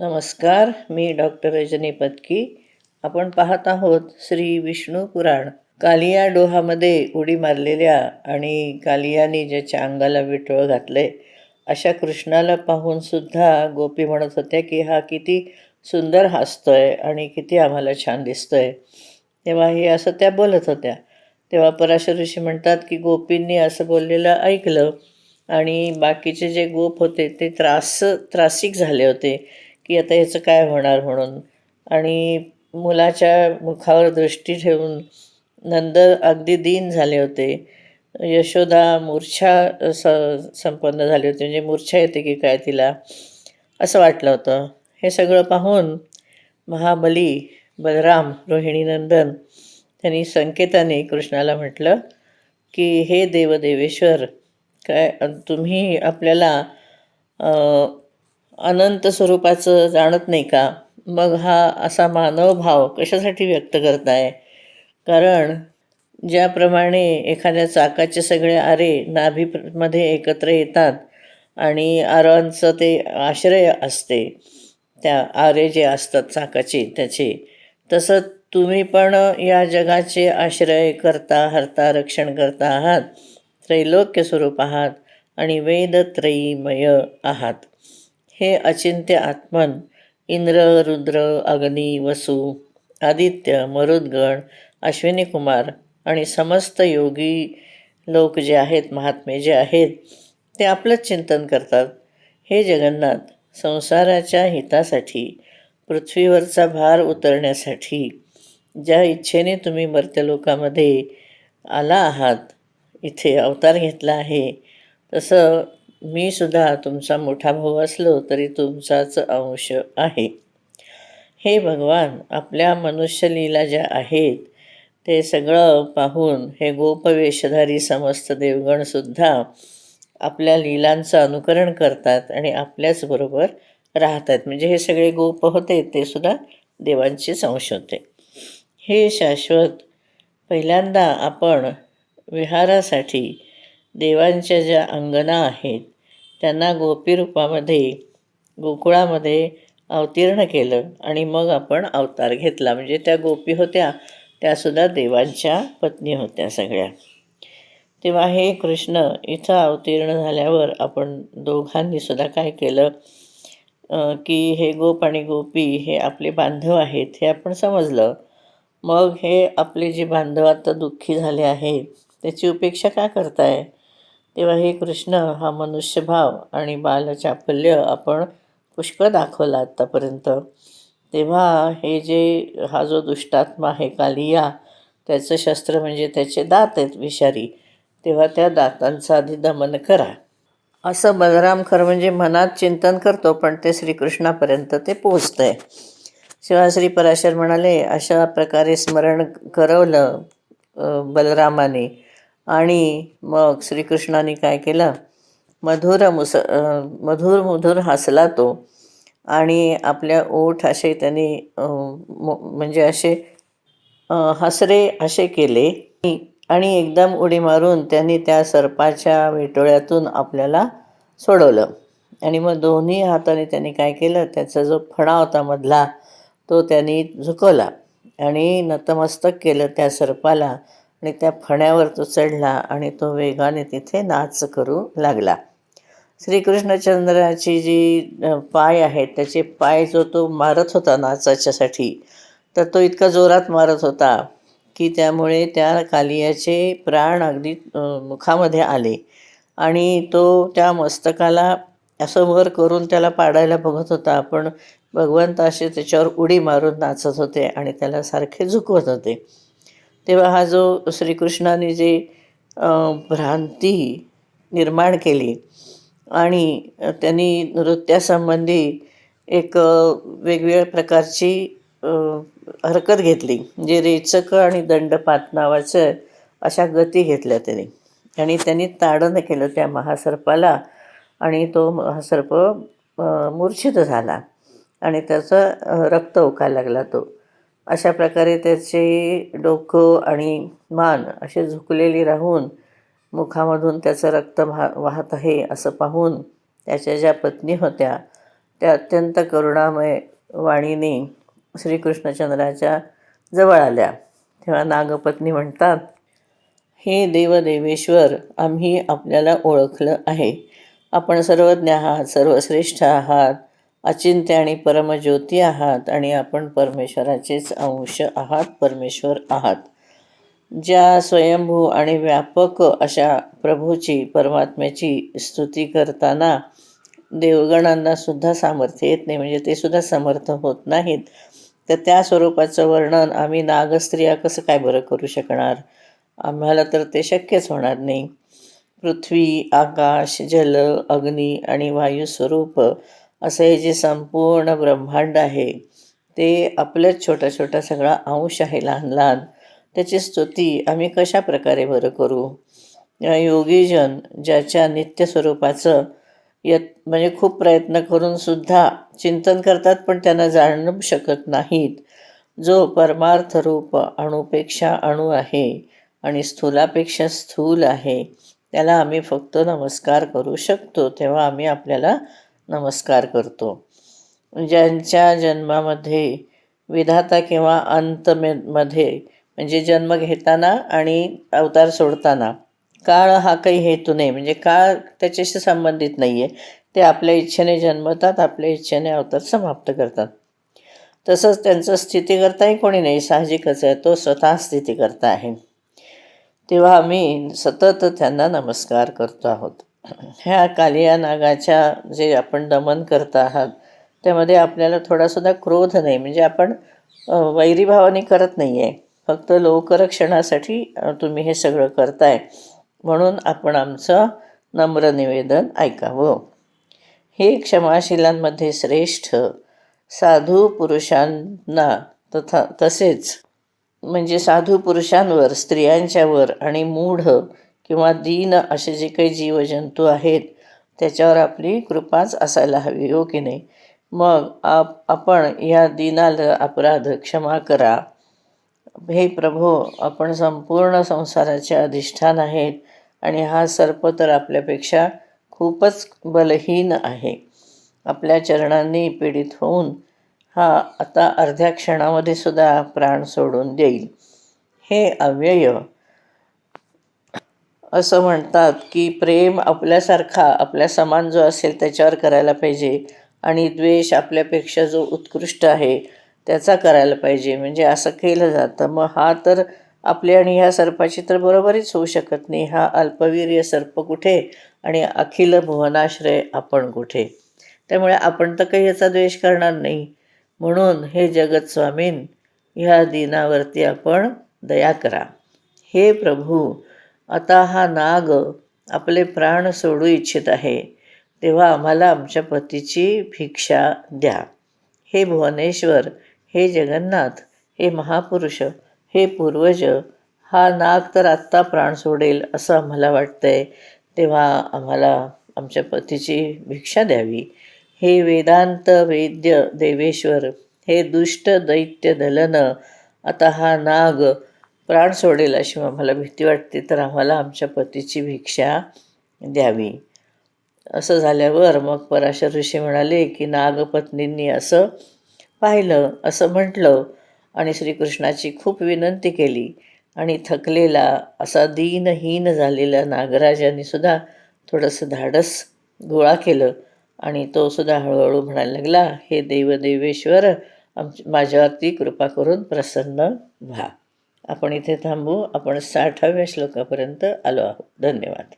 नमस्कार मी डॉक्टर रजनी पत्की आपण पाहत आहोत श्री विष्णू पुराण. कालिया डोहामध्ये उडी मारलेल्या आणि कालियाने ज्याच्या अंगाला विटळ घातले अशा कृष्णाला पाहून सुद्धा गोपी म्हणत होत्या की हा किती सुंदर हसतोय आणि किती आम्हाला छान दिसतोय. तेव्हा हे असं त्या बोलत होत्या. तेव्हा पराशर ऋषी म्हणतात की गोपींनी असं बोललेलं ऐकलं आणि बाकीचे जे गोप होते ते त्रास त्रासिक झाले होते. की आता ह्याचं काय होणार म्हणून. आणि मुलाच्या मुखावर दृष्टी ठेवून नंद अगदी दीन झाले होते. यशोदा मूर्छा स संपन्न झाली होती. म्हणजे मूर्छा येते की काय तिला? असं वाटलं होतं. हे सगळं पाहून महाबली बलराम रोहिणीनंदन त्यांनी संकेताने कृष्णाला म्हटलं की हे देवदेवेश्वर काय तुम्ही आपल्याला अनंत स्वरूपाचं जाणत नाही का? मग हा असा मानवभाव कशासाठी व्यक्त करताय? कारण ज्याप्रमाणे एखाद्या चाकाचे सगळे आरे नाभीमध्ये एकत्र येतात आणि आरांचं ते आश्रय असते त्या आरे जे असतात चाकाचे त्याचे तसं तुम्ही पण या जगाचे आश्रय करता हरता रक्षण करता आहात त्रैलोक्य स्वरूप आहात आणि वेदत्रयीमय आहात. हे अचिंत्य आत्मन इंद्र रुद्र अग्नी वसु आदित्य मरुद्गण अश्विनी कुमार आणि समस्त योगी लोक जे आहेत महात्मे जे आहेत ते आपलंच चिंतन करतात. हे जगन्नाथ संसाराच्या हितासाठी पृथ्वीवरचा भार उतरण्यासाठी ज्या इच्छेने तुम्ही मर्त्यलोकामध्ये आला आहात इथे अवतार घेतला आहे तसं मी सुद्धा तुमचा मोठा भाऊ असलो तरी तुमचाच अंश आहे. हे भगवान आपल्या मनुष्यलीला ज्या आहेत ते सगळं पाहून हे गोपवेशधारी समस्त देवगणसुद्धा आपल्या लीलांचं अनुकरण करतात आणि आपल्याचबरोबर राहतात. म्हणजे हे सगळे गोप होते ते सुद्धा देवांचेच अंश होते. हे शाश्वत पहिल्यांदा आपण विहारासाठी देवांच्या ज्या अंगना आहेत त्यांना गोपी रूपामध्ये गोकुळामध्ये अवतीर्ण केलं आणि मग आपण अवतार घेतला. म्हणजे त्या गोपी होत्या त्यासुद्धा देवांच्या पत्नी होत्या सगळ्या. तेव्हा हे कृष्ण इथं अवतीर्ण झाल्यावर आपण दोघांनी सुद्धा काय केलं? की हे गोप आणि गोपी हे आपले बांधव आहेत हे आपण समजलं. मग हे आपले जे बांधव आता दुःखी झाले आहेत त्याची उपेक्षा का करताय? तेव्हा हे कृष्ण हा मनुष्यभाव आणि बालचापल्य आपण पुष्कळ दाखवला आत्तापर्यंत तेव्हा हे जे हा जो दुष्टात्मा आहे कालिया त्याचं शस्त्र म्हणजे त्याचे दात आहेत विषारी. तेव्हा त्या दातांचं आधी दमन करा. असं बलराम खरं म्हणजे मनात चिंतन करतो पण ते श्रीकृष्णापर्यंत ते पोचतं आहे शिवाश्री पराशर म्हणाले अशा प्रकारे स्मरण करवलं बलरामाने. आणि मग श्रीकृष्णाने काय केलं? मधुर मुस मधुर मधुर हसला तो आणि आपल्या ओठ असे त्याने म्हणजे असे हसरे असे केले. आणि एकदम उडी मारून त्यांनी त्या सर्पाच्या वेटोळ्यातून आपल्याला सोडवलं. आणि मग दोन्ही हाताने त्यांनी काय केलं? त्याचा जो फणा होता मधला तो त्यांनी झुकवला आणि नतमस्तक केलं त्या सर्पाला. आणि त्या फण्यावर तो चढला आणि तो वेगाने तिथे नाच करू लागला. श्रीकृष्णचंद्राची जी पाय आहेत त्याचे पाय जो तो मारत होता नाचाच्यासाठी तर तो इतका जोरात मारत होता की त्यामुळे त्या कालियाचे प्राण अगदी मुखामध्ये आले. आणि तो त्या मस्तकाला असं वर करून त्याला पाडायला बघत होता पण भगवंत असे त्याच्यावर उडी मारून नाचत होते आणि त्याला सारखे झुकवत होते. तेव्हा हा जो श्रीकृष्णाने जे भ्रांती निर्माण केली आणि त्यांनी नृत्यासंबंधी एक वेगवेगळ्या प्रकारची हरकत घेतली. म्हणजे रेचक आणि दंडपात नावाचं अशा गती घेतल्या त्यांनी. आणि त्यांनी ताडन केलं त्या महासर्पाला आणि तो महासर्प मूर्छित झाला. आणि त्याचं रक्त ओकायला लागला तो. अशा प्रकारे त्याचे डोकं आणि मान असे झुकलेली राहून मुखामधून त्याचं रक्त भा वाहत आहे असं पाहून त्याच्या ज्या पत्नी होत्या त्या अत्यंत करुणामय वाणीने श्रीकृष्णचंद्राच्या जवळ आल्या. तेव्हा नागपत्नी म्हणतात हे देवदेवेश्वर आम्ही आपल्याला ओळखलं आहे. आपण सर्वज्ञ आहात सर्वश्रेष्ठ आहात. अचिंत्य आणि परमज्योती आहात आणि आपण परमेश्वराचेच अंश आहात परमेश्वर आहात. ज्या स्वयंभू आणि व्यापक अशा प्रभूची परमात्म्याची स्तुती करताना देवगणांना सुद्धा सामर्थ्य येत नाही म्हणजे ते सुद्धा समर्थ होत नाहीत तर त्या स्वरूपाचं वर्णन आम्ही नागस्त्रिया कसं काय बरं करू शकणार? आम्हाला तर ते शक्यच होणार नाही. पृथ्वी आकाश जल अग्नी आणि वायू स्वरूप असं हे जे संपूर्ण ब्रह्मांड आहे ते आपल्याच छोटा छोटा सगळा अंश आहे लहान लहान त्याची स्तुती आम्ही कशा प्रकारे बरं करू? योगीजन ज्याच्या नित्य स्वरूपाचं यत म्हणजे खूप प्रयत्न करून सुद्धा चिंतन करतात पण त्यांना जाणू शकत नाहीत. जो परमार्थ रूप अणुपेक्षा अणू आहे आणि स्थूलापेक्षा स्थूल आहे त्याला आम्ही फक्त नमस्कार करू शकतो तेव्हा आम्ही आपल्याला नमस्कार करतो. ज्यांच्या जन्मामध्ये विधाता किंवा अंतमध्ये म्हणजे जन्म घेताना आणि अवतार सोडताना काळ हा काही हेतू नाही. म्हणजे काळ त्याच्याशी संबंधित नाही आहे ते आपल्या इच्छेने जन्मतात आपल्या इच्छेने अवतार समाप्त करतात. तसंच त्यांचं स्थिती करताही कोणी नाही. साहजिकच आहे. तो स्वतः स्थिती करता आहे. तेव्हा आम्ही सतत त्यांना नमस्कार करतो आहोत. ह्या कालिया नागाच्या जे आपण दमन करत आहात त्यामध्ये आपल्याला थोडासुद्धा क्रोध नाही. म्हणजे आपण वैरीभावाने करत नाही आहे फक्त लोकरक्षणासाठी तुम्ही हे सगळं करताय. म्हणून आपण आमचं नम्र निवेदन ऐकावं. हे क्षमाशिलांमध्ये श्रेष्ठ साधू पुरुषांना तथा तसेच म्हणजे साधू पुरुषांवर स्त्रियांच्यावर आणि मूढ किंवा दीन असे जे काही जीवजंतू आहेत त्याच्यावर आपली कृपाच असायला हवी हो की नाही? मग आप आपण या दिनाला अपराध क्षमा करा. हे प्रभो आपण संपूर्ण संसाराचे अधिष्ठान आहेत आणि हा सर्प तर आपल्यापेक्षा खूपच बलहीन आहे. आपल्या चरणांनी पीडित होऊन हा आता अर्ध्या क्षणामध्ये सुद्धा प्राण सोडून देईल. हे अव्यय असं म्हणतात की प्रेम आपल्यासारखा आपल्या समान जो असेल त्याच्यावर करायला पाहिजे आणि द्वेष आपल्यापेक्षा जो उत्कृष्ट आहे त्याचा करायला पाहिजे. म्हणजे असं केलं जातं. मग हा तर आपली आणि ह्या सर्पाची तर बरोबरीच होऊ शकत नाही. हा अल्पवीर्य सर्प कुठे आणि अखिल भुवनाश्रय आपण कुठे? त्यामुळे आपण तर काही याचा द्वेष करणार नाही. म्हणून हे जगत स्वामीन ह्या दिनावरती आपण दया करा. हे प्रभू आता हा नाग आपले प्राण सोडू इच्छित आहे. तेव्हा आम्हाला आमच्या पतीची भिक्षा द्या. हे भुवनेश्वर हे जगन्नाथ हे महापुरुष हे पूर्वज हा नाग तर आत्ता प्राण सोडेल असं आम्हाला वाटतं आहे तेव्हा आम्हाला आमच्या पतीची भिक्षा द्यावी. हे वेदांत वेद्य देवेश्वर हे दुष्ट दैत्य दलन आता हा नाग प्राण सोडेल अशी आम्हाला भीती वाटते तर आम्हाला आमच्या पतीची भिक्षा द्यावी. असं झाल्यावर मग पराशर ऋषी म्हणाले की नागपत्नींनी असं पाहिलं असं म्हटलं आणि श्रीकृष्णाची खूप विनंती केली आणि थकलेला असा दीनहीन झालेला नागराजाने सुद्धा थोडंसं धाडस गोळा केलं आणि तो सुद्धा हळूहळू म्हणायला लागला हे देवदेवेश्वर आम माझ्यावरती कृपा करून प्रसन्न व्हा. आपण इथे थांबू. आपण साठाव्या श्लोकापर्यंत आलो आहोत. धन्यवाद.